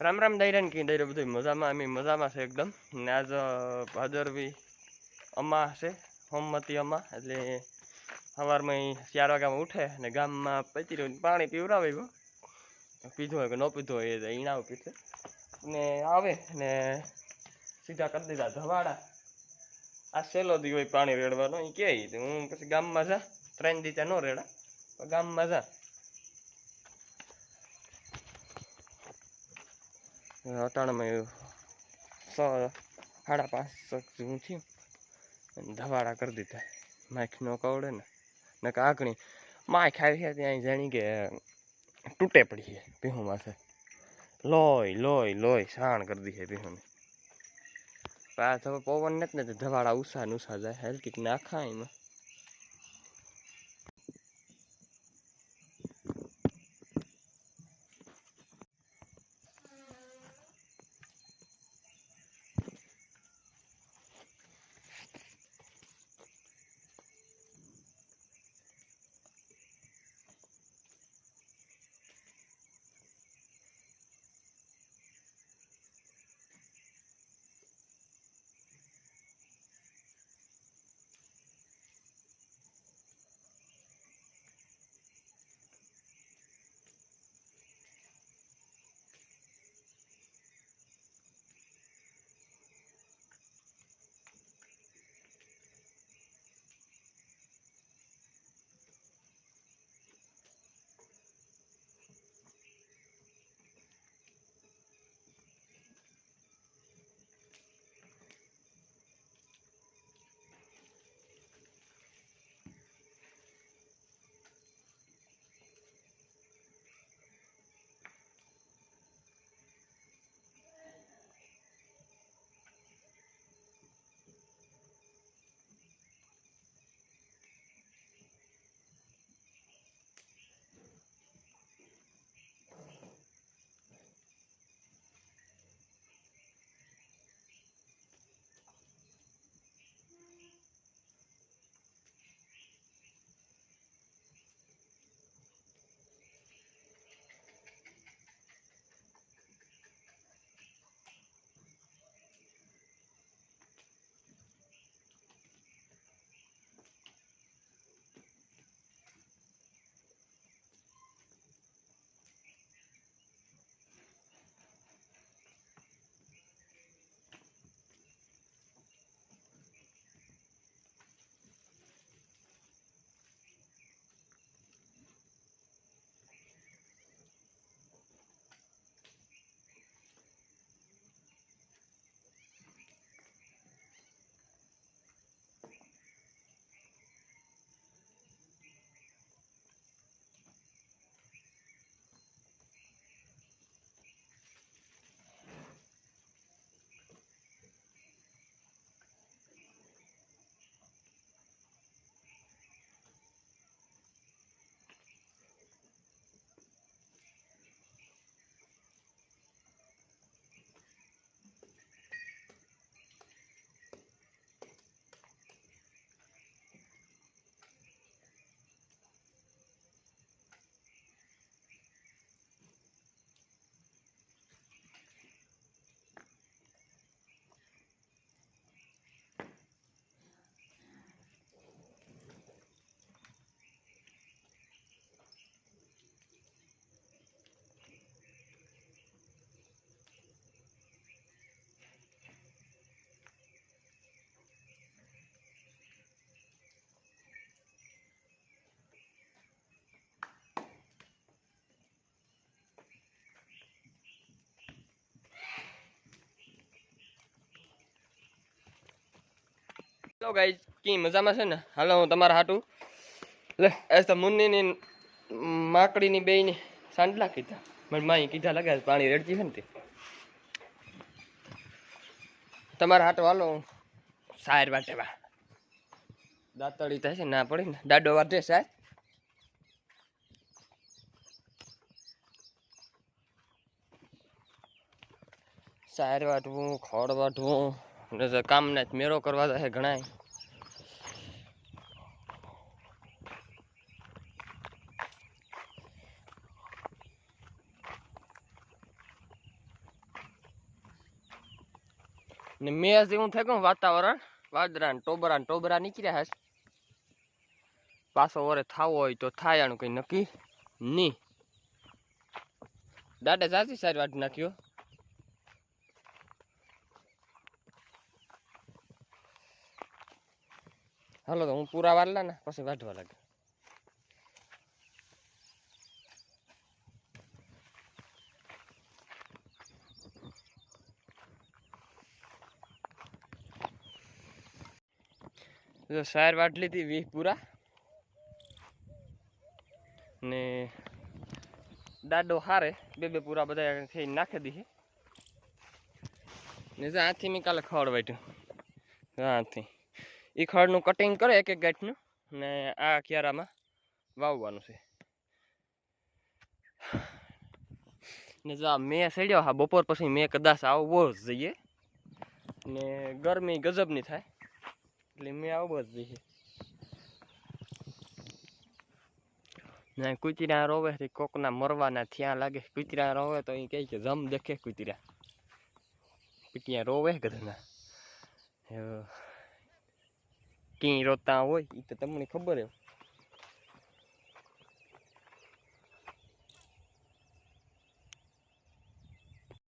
રામ રામ દાયરા કે દાયરા બધું મજામાં, અમે મજામાં છે એકદમ. ને આજ ભાદરવી અમા છે હોમમતી અમા. એટલે સવારમાં ચાર વાગ્યામાં ઉઠે ને ગામમાં પચી રહ્યું પાણી પીવડાવે ગયો પીધું હોય કે ન પીધું હોય એ ઈણાવ પીશે ને આવે ને સીધા કરી દીધા ધવાડા. આ સેલો દી હોય પાણી રેડવાનો એ કે હું પછી ગામમાં જા. ત્રણ દીતા ન રેડા ગામમાં જા. અટાણામાં સાડા પાંચ જેવું થયું. અને ધવાડા કરી દીધા. માખ ન કવડે ને. ને કાકણી માખ આવી ત્યાં જાણી કે તૂટે પડી છે પીહું માથે. લોય લોય લોય સાણ કરી દી છે ભીહુંને. પાછ પવન નથી ને ધવાડા ઉષા ને ઉષા જાય. હેલ્કીટ નાખા એમાં. હેલો ગાઈઝ કી, મજામાં છે ને? હાલો, હું તમારા હાટું. લે એસ તો મુન્નીની માકડીની બેયની સાંડલા કીધા. મને માઈ કીધા લગાવે પાણી રેડતી છે ને તે. તમારા હાટો હાલો, હું સાયર વાટેવા. દાંતળી થાય છે, ના પડી ને. દાડો વાટે સાહેબ સાયર વાટવું ખોડ વાટવું તો કામના જ મેરો કરવા જાય ઘણાય. ને મેં જેવું થાય ગયું વાતાવરણ? વાદરા ને ટોબરા ને ટોબરા નીકળ્યા હશે. પાછો વરે થાવો હોય તો થાય આનું કંઈ નક્કી નહીં. દાદા સાચી સારી વાત નાખ્યો. હાલો તો હું પૂરા વાળલા ને, પછી વાઢવા લાગે. જો સાર વાટલી હતી વીસ પૂરા. ને દાડો હારે બે બે પૂરા બધા થઈ નાખી દીધી. ને જો, આથી મેં કાલે ખવડ વાટ્યું આથી. એ ખડનું કટિંગ કરે એક એક ગાંઠનું ને આ ક્યારામાં વાવવાનું છે. ને જો મેં સડ્યો હા, બપોર પછી મેં કદાચ આવવો જ જઈએ. ને ગરમી ગજબની થાય, એટલે મેં આવવો જ જઈએ. ને કૂતરા રોવે તે કોકના મરવાના થયા લાગે. કૂતરા રોવે તો એ કહે કે જમ દેખે કૂતરા. પીટિયા રોવે ગધના કી રોતા હોય એ તો તમને ખબર હે